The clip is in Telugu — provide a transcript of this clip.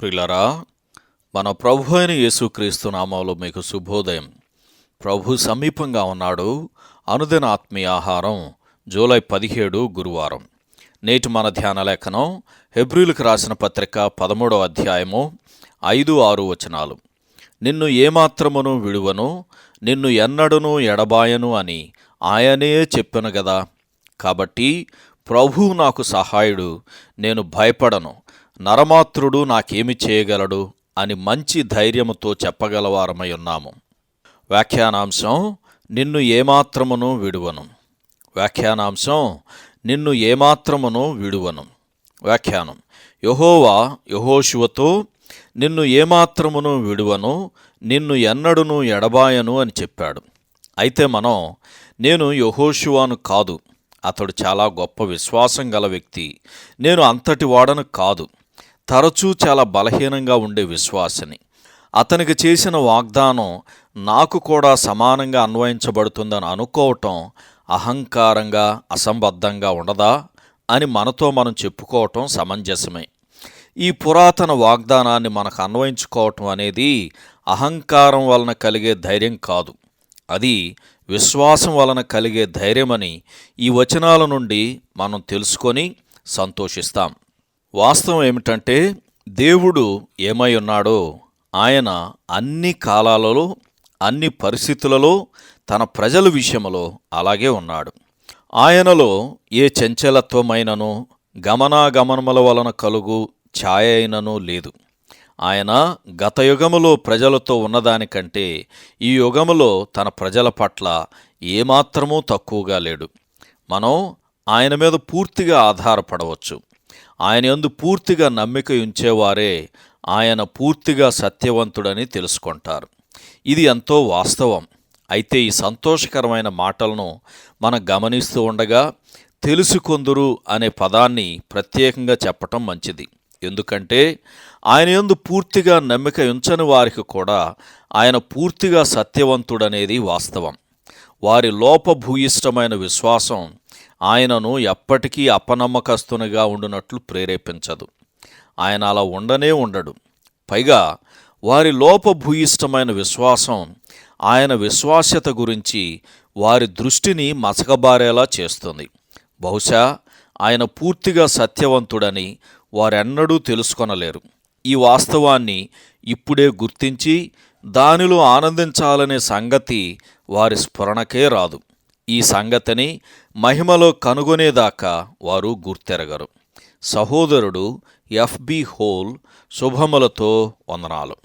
ప్రిలరా మన ప్రభు అయిన యేసుక్రీస్తు నామంలో మీకు శుభోదయం. ప్రభు సమీపంగా ఉన్నాడు. అనుదిన ఆత్మీయ ఆహారం జూలై పదిహేడు గురువారం. నేటి మన ధ్యాన లేఖనం హెబ్రిల్కి రాసిన పత్రిక పదమూడవ అధ్యాయము ఐదు ఆరు వచనాలు. నిన్ను ఏమాత్రమును విడువను నిన్ను ఎన్నడను ఎడబాయను అని ఆయనే చెప్పాను గదా. కాబట్టి ప్రభువు నాకు సహాయుడు నేను భయపడను. నరమాత్రుడు నాకేమి చేయగలడు అని మంచి ధైర్యముతో చెప్పగలవారమై ఉన్నాము. వ్యాఖ్యానాంశం నిన్ను ఏమాత్రమును విడువను. వ్యాఖ్యానాంశం నిన్ను ఏమాత్రమును విడువను. వ్యాఖ్యానం యహోవా యహోశివతో నిన్ను ఏమాత్రమును విడువను నిన్ను ఎన్నడును ఎడబాయను అని చెప్పాడు. అయితే మనం నేను యహోశివాను కాదు. అతడు చాలా గొప్ప విశ్వాసం గల వ్యక్తి. నేను అంతటి వాడను కాదు. తరచూ చాలా బలహీనంగా ఉండే విశ్వాసిని. అతనికి చేసిన వాగ్దానం నాకు కూడా సమానంగా అన్వయించబడుతుందని అనుకోవటం అహంకారంగా అసంబద్ధంగా ఉండదా అని మనతో మనం చెప్పుకోవటం సమంజసమే. ఈ పురాతన వాగ్దానాన్ని మనకు అన్వయించుకోవటం అనేది అహంకారం వలన కలిగే ధైర్యం కాదు. అది విశ్వాసం వలన కలిగే ధైర్యమని ఈ వచనాల నుండి మనం తెలుసుకొని సంతోషిస్తాం. వాస్తవం ఏమిటంటే దేవుడు ఏమై ఉన్నాడో ఆయన అన్ని కాలాలలో అన్ని పరిస్థితులలో తన ప్రజల విషయంలో అలాగే ఉన్నాడు. ఆయనలో ఏ చంచలత్వమైనను గమనాగమనముల వలన కలుగు ఛాయ అయినను లేదు. ఆయన గత యుగములో ప్రజలతో ఉన్నదానికంటే ఈ యుగములో తన ప్రజల పట్ల ఏమాత్రమూ తక్కువగా లేడు. మనం ఆయన మీద పూర్తిగా ఆధారపడవచ్చు. ఆయన యందు పూర్తిగా నమ్మిక ఉంచేవారే ఆయన పూర్తిగా సత్యవంతుడని తెలుసుకుంటారు. ఇది ఎంతో వాస్తవం. అయితే ఈ సంతోషకరమైన మాటలను మనం గమనిస్తూ ఉండగా తెలుసుకొందురు అనే పదాన్ని ప్రత్యేకంగా చెప్పటం మంచిది. ఎందుకంటే ఆయన యందు పూర్తిగా నమ్మిక ఉంచని వారికి కూడా ఆయన పూర్తిగా సత్యవంతుడనేది వాస్తవం. వారి లోపభూయిష్టమైన విశ్వాసం ఆయనను ఎప్పటికీ అపనమ్మకస్తునిగా ఉండునట్లు ప్రేరేపించదు. ఆయన అలా ఉండనే ఉండడు. పైగా వారి లోపభూయిష్టమైన విశ్వాసం ఆయన విశ్వాస్యత గురించి వారి దృష్టిని మసకబారేలా చేస్తుంది. బహుశా ఆయన పూర్తిగా సత్యవంతుడని వారెన్నడూ తెలుసుకొనలేరు. ఈ వాస్తవాన్ని ఇప్పుడే గుర్తించి దానిలో ఆనందించాలనే సంగతి వారి స్ఫురణకే రాదు. ఈ సంగతిని మహిమలో కనుగొనేదాకా వారు గుర్తెరగరు. సహోదరుడు ఎఫ్బి హోల్ శుభములతో వందనాలు.